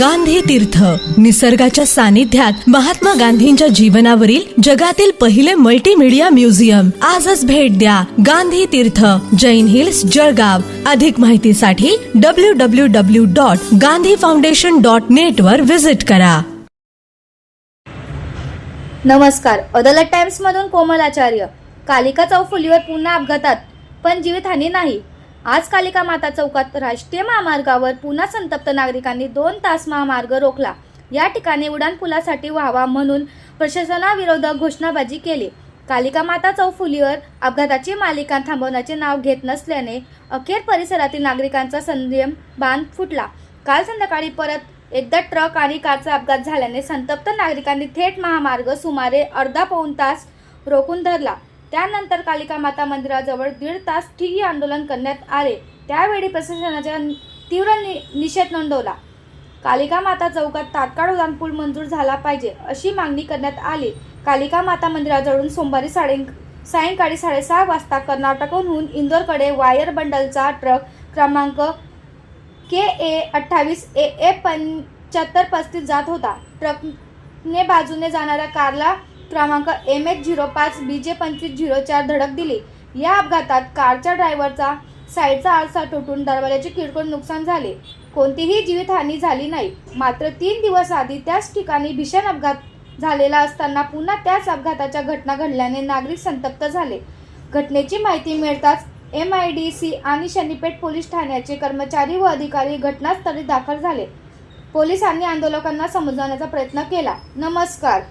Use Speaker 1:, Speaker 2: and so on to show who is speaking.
Speaker 1: गांधी तीर्थ निसर्गाच्या सानिध्यात महात्मा गांधींच्या जीवनावरील जगातील पहिले मल्टीमीडिया म्युझियम आजच भेट द्या गांधी तीर्थ जैन हिल्स जळगाव. अधिक माहितीसाठी W W W dot Gandhi foundation dot net वर व्हिजिट करा.
Speaker 2: नमस्कार. अदालत टाइम्स मधून कोमल आचार्य. कालिका चौफुलीवर पुन्हा अपघातात. पण जीवितहानी नाही. आज कालिका माता चौकात राष्ट्रीय महामार्गावर पुन्हा संतप्त नागरिकांनी दोन तास महामार्ग रोखला. या ठिकाणी उड्डाणपुलासाठी व्हावा म्हणून प्रशासनाविरोधात घोषणाबाजी केली. कालिका माता चौफुलीवर अपघाताची मालिका थांबवण्याचे नाव घेत नसल्याने अखेर परिसरातील नागरिकांचा संयम बांध फुटला. काल संध्याकाळी परत एकदा ट्रक आणि कारचा अपघात झाल्याने संतप्त नागरिकांनी थेट महामार्ग सुमारे अर्धा पाऊण तास रोखून धरला. त्यानंतर कालिका माता मंदिराजवळ दीड तास ठिय्य आंदोलन करण्यात आले. त्यावेळी प्रशासनाच्या तीव्र नि निषेध नोंदवला. कालिका माता चौकात तात्काळ उडानपूल मंजूर झाला पाहिजे अशी मागणी करण्यात आली. कालिका माता मंदिराजवळून सोमवारी साडे सायंकाळी साडेसहा वाजता कर्नाटकहून इंदोरकडे वायर बंडलचा ट्रक क्रमांक के ए अठ्ठावीस ए ए पंच्याहत्तर पस्तीस जात होता. ट्रकने बाजूने जाणाऱ्या कारला क्रमांक एम एच झिरो पाच बी जे पंचवीस झिरो चार धडक दिली. या अपघातात कारच्या ड्रायव्हरचा साईडचा आरसा तुटून दरवाजाचे किरकोळ नुकसान झाले. कोणतीही जीवितहानी झाली नाही. मात्र तीन दिवस आधी त्याच ठिकाणी भीषण अपघात झालेला असताना पुन्हा त्याच अपघाताच्या घटना घडल्याने नागरिक संतप्त झाले. घटनेची माहिती मिळताच एम आय डी सी आणि शनीपेठ पोलीस ठाण्याचे कर्मचारी व अधिकारी घटनास्थळी दाखल झाले. पोलिसांनी आंदोलकांना समजवण्याचा प्रयत्न केला. नमस्कार.